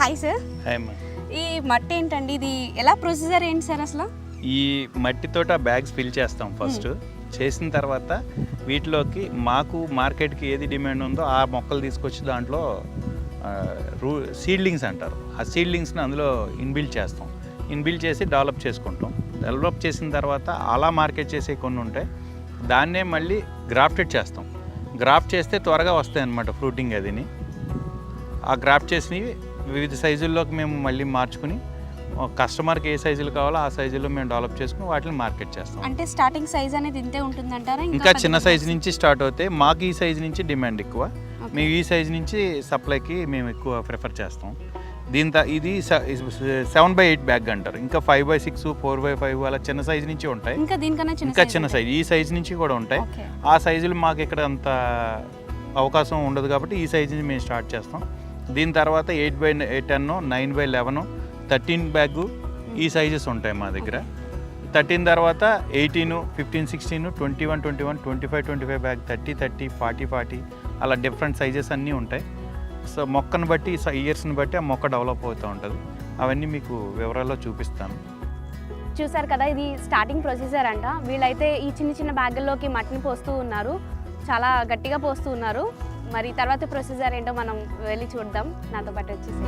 Hi sir hi అమ్మా. ఈ మట్టి ఏంటండి? ఇది ఎలా ప్రొసీజర్ ఏంటి సార్ అసలు? ఈ మట్టితోట బ్యాగ్స్ ఫిల్ చేస్తాం ఫస్ట్ చేసిన తర్వాత వీటిలోకి మాకు మార్కెట్కి ఏది డిమాండ్ ఉందో ఆ మొక్కలు తీసుకొచ్చి దాంట్లో రూ సీడ్లింగ్స్ అంటారు. ఆ సీడ్లింగ్స్ని అందులో ఇన్బిల్డ్ చేస్తాం. ఇన్బిల్డ్ చేసి డెవలప్ చేసుకుంటాం. డెవలప్ చేసిన తర్వాత అలా మార్కెట్ చేసే కొన్ని ఉంటాయి. దాన్నే మళ్ళీ గ్రాఫ్టెడ్ చేస్తాం. గ్రాఫ్ట్ చేస్తే త్వరగా వస్తాయి అన్నమాట ఫ్రూటింగ్ అదిని ఆ గ్రాఫ్ట్ చేసినవి వివిధ సైజుల్లోకి మేము మళ్ళీ మార్చుకుని కస్టమర్కి ఏ సైజులు కావాలో ఆ సైజులో మేము డెవలప్ చేసుకుని వాటిని మార్కెట్ చేస్తాం. అంటే స్టార్టింగ్ సైజ్ అనేది ఇంతే ఉంటుందంటారా? ఇంకా చిన్న సైజు నుంచి స్టార్ట్ అవుతాయి మాకు ఈ సైజు నుంచి డిమాండ్ ఎక్కువ. మేము ఈ సైజు నుంచి సప్లైకి మేము ఎక్కువ ప్రిఫర్ చేస్తాం. దీని ఇది సెవెన్ బై ఎయిట్ బ్యాగ్ అంటారు. ఇంకా five by six four by five అలా చిన్న సైజు నుంచి ఉంటాయి. ఇంకా దీనికన్నా చిన్న ఇంకా చిన్న. సైజు ఈ సైజు నుంచి కూడా ఉంటాయి. ఆ సైజులు మాకు ఇక్కడ అంత అవకాశం ఉండదు కాబట్టి ఈ సైజు నుంచి మేము స్టార్ట్ చేస్తాం. దీని తర్వాత eight by ten nine by eleven thirteen bag ఈ సైజెస్ ఉంటాయి మా దగ్గర. థర్టీన్ తర్వాత eighteen fifteen sixteen twenty one twenty one twenty five twenty five bag thirty thirty forty forty అలా డిఫరెంట్ సైజెస్ అన్నీ ఉంటాయి. సో మొక్కను బట్టి ఇయర్స్ని బట్టి ఆ మొక్క డెవలప్ అవుతూ ఉంటుంది. అవన్నీ మీకు వివరాల్లో చూపిస్తాను. చూసారు కదా ఇది స్టార్టింగ్ ప్రొసీజర్ అంట. వీళ్ళైతే ఈ చిన్న చిన్న బ్యాగుల్లోకి మట్టిని పోస్తూ ఉన్నారు. చాలా గట్టిగా పోస్తూ ఉన్నారు. మరి తర్వాత ప్రొసీజర్ ఏంటో మనం వెళ్ళి చూద్దాం. నాతో పాటు వచ్చేసి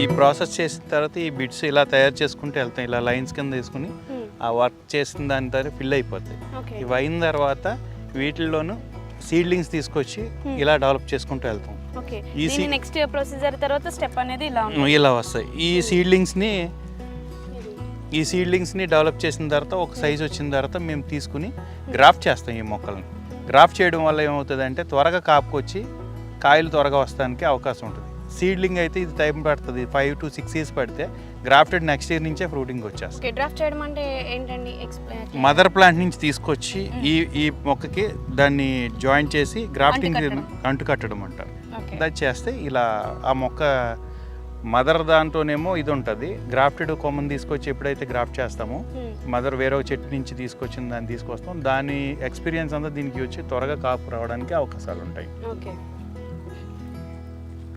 ఈ ప్రాసెస్ చేసిన తర్వాత ఈ బిట్స్ ఇలా తయారు చేసుకుంటూ వెళ్తాం. ఇలా లైన్స్ కింద తీసుకుని ఆ వర్క్ చేసిన దాని తర్వాత ఫిల్ అయిపోతాయి. ఇవి అయిన తర్వాత వీటిల్లోనూ సీడ్లింగ్స్ తీసుకొచ్చి. ఇలా డెవలప్ చేసుకుంటూ వెళ్తాం. ఈ నెక్స్ట్ ప్రొసీజర్ తర్వాత స్టెప్ అనేది ఇలా ఇలా వస్తాయి. ఈ సీడ్లింగ్స్ని ఈ సీడ్లింగ్స్ని డెవలప్ చేసిన తర్వాత ఒక సైజ్ వచ్చిన తర్వాత మేము తీసుకుని గ్రాఫ్ట్ చేస్తాం ఈ మొక్కల్ని. గ్రాఫ్ట్ చేయడం వల్ల ఏమవుతుంది త్వరగా కాపుకొచ్చి కాయలు త్వరగా వస్తానికి అవకాశం ఉంటుంది. సీడ్లింగ్ అయితే ఇది టైం పడుతుంది. ఫైవ్ టు సిక్స్ ఇయర్స్ పడితే గ్రాఫ్టెడ్ నెక్స్ట్ ఇయర్ నుంచే ఫ్రూటింగ్ వచ్చేస్తుంది. చేయడం అంటే ఏంటండి మదర్ ప్లాంట్ నుంచి తీసుకొచ్చి ఈ ఈ మొక్కకి దాన్ని జాయిన్ చేసి గ్రాఫ్టింగ్. అంటు కట్టడం. అంటారు. అది చేస్తే ఇలా ఆ మొక్క మదర్ దాంట్లోనేమో ఇది ఉంటుంది. గ్రాఫ్టెడ్ కొమ్మని తీసుకొచ్చి ఎప్పుడైతే గ్రాఫ్ట్ చేస్తామో మదర్ వేరే ఒక చెట్టు నుంచి తీసుకొచ్చిన దాన్ని తీసుకొస్తాం. దాని ఎక్స్పీరియన్స్ అంతా దీనికి వచ్చి త్వరగా కాపు రావడానికి అవకాశాలు ఉంటాయి